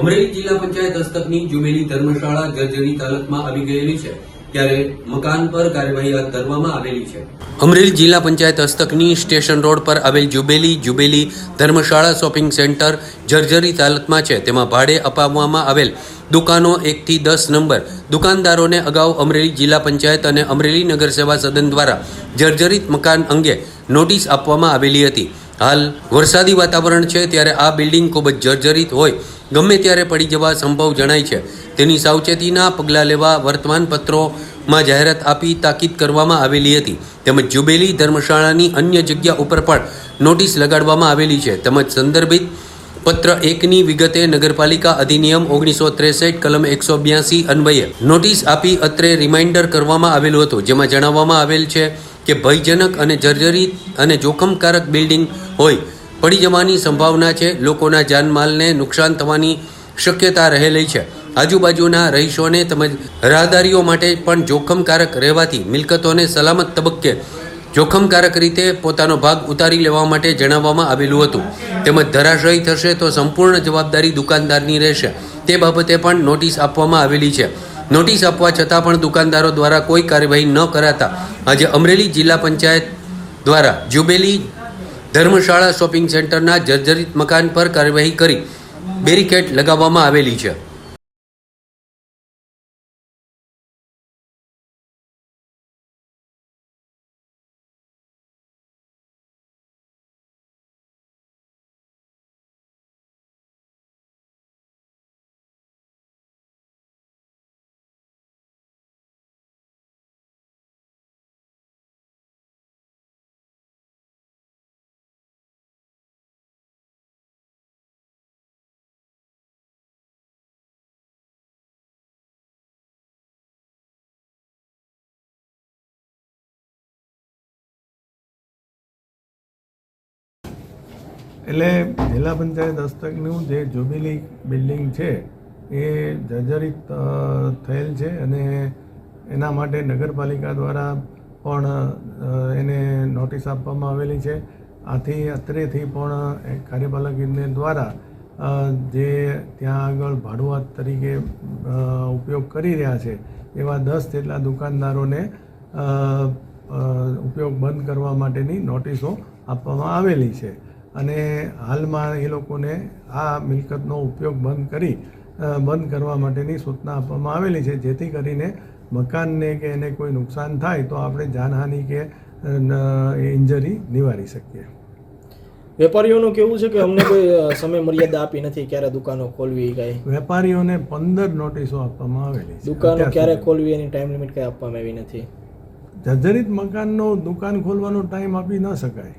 અમરેલી જિલ્લા પંચાયત હસ્તકની જુમેલી ધર્મશાળા જર્જરી હાલતમાં આવી ગયેલી છે, ત્યારે અમરેલી જિલ્લા પંચાયત હસ્તકની સ્ટેશન રોડ પર આવેલ જુબેલી જુબેલી ધર્મશાળા શોપિંગ સેન્ટર જર્જરિત હાલતમાં છે. તેમાં ભાડે અપાવવામાં આવેલ દુકાનો એકથી દસ નંબર. દુકાનદારોને અગાઉ અમરેલી જિલ્લા પંચાયત અને અમરેલી નગરસેવા સદન દ્વારા જર્જરિત મકાન અંગે નોટિસ આપવામાં આવેલી હતી. હાલ વરસાદી વાતાવરણ છે ત્યારે આ બિલ્ડિંગ ખૂબ જ જર્જરિત હોય. ગમે ત્યારે પડી જવા સંભવ જણાય છે. તેની સાવચેતીના પગલાં લેવા વર્તમાનપત્રોમાં જાહેરાત આપી તાકીદ કરવામાં આવેલી હતી. તેમજ જુબેલી ધર્મશાળાની અન્ય જગ્યા ઉપર પણ નોટિસ લગાડવામાં આવેલી છે. તેમજ સંદર્ભિત પત્ર એકની વિગતે નગરપાલિકા અધિનિયમ ઓગણીસો ત્રેસઠ, કલમ એકસો બ્યાસી અન્વયે નોટિસ આપી અત્રે રિમાઇન્ડર કરવામાં આવેલું હતું. જેમાં જણાવવામાં આવેલ છે કે ભયજનક અને જર્જરિત અને જોખમકારક બિલ્ડિંગ હોય, પડી જવાની સંભાવના છે. લોકોના જાનમાલને નુકસાન થવાની શક્યતા રહેલી છે. આજુબાજુના રહીશોને તેમજ રાહદારીઓ માટે પણ જોખમકારક રહેવાથી મિલકતોને સલામત તબક્કે જોખમકારક રીતે પોતાનો ભાગ ઉતારી લેવા માટે જણાવવામાં આવેલું હતું. તેમજ ધરાશયી થશે તો સંપૂર્ણ જવાબદારી દુકાનદારની રહેશે. તે બાબતે પણ નોટિસ આપવામાં આવેલી છે. નોટિસ આપવા છતાં પણ દુકાનદારો દ્વારા કોઈ કાર્યવાહી ન કરાતા આજે અમરેલી જિલ્લા પંચાયત દ્વારા જુબેલી ધર્મશાળા શોપિંગ સેન્ટરના જર્જરિત મકાન પર કાર્યવાહી કરી બેરિકેડ લગાવવામાં આવેલી છે. એટલે જિલ્લા પંચાયત હસ્તકનું જે જુબિલી બિલ્ડિંગ છે, એ જર્જરિત થયેલ છે અને એના માટે નગરપાલિકા દ્વારા પણ એને નોટિસ આપવામાં આવેલી છે. આથી અત્રેથી પણ કાર્યપાલક ઇજનેર દ્વારા જે ત્યાં આગળ ભાડુઆત તરીકે ઉપયોગ કરી રહ્યા છે, એવા દસ જેટલા દુકાનદારોને ઉપયોગ બંધ કરવા માટેની નોટિસો આપવામાં આવેલી છે. અને હાલમાં એ લોકોને આ મિલકતનો ઉપયોગ બંધ કરી બંધ કરવા માટેની સૂચના આપવામાં આવેલી છે. જેથી કરીને મકાનને કે એને કોઈ નુકસાન થાય તો આપણે જાનહાનિ કે ઇન્જરી નિવારી શકીએ. વેપારીઓનું કેવું છે કે અમને કોઈ સમય મર્યાદા આપી નથી? ક્યારે દુકાનો ખોલવી કઈ? વેપારીઓને પંદર નોટિસો આપવામાં આવેલી છે દુકાનો ક્યારે ખોલવી એની ટાઈમ લિમિટ કઈ આપવામાં આવી નથી? જર્જરિત મકાનનો દુકાન ખોલવાનો ટાઈમ આપી ન શકાય.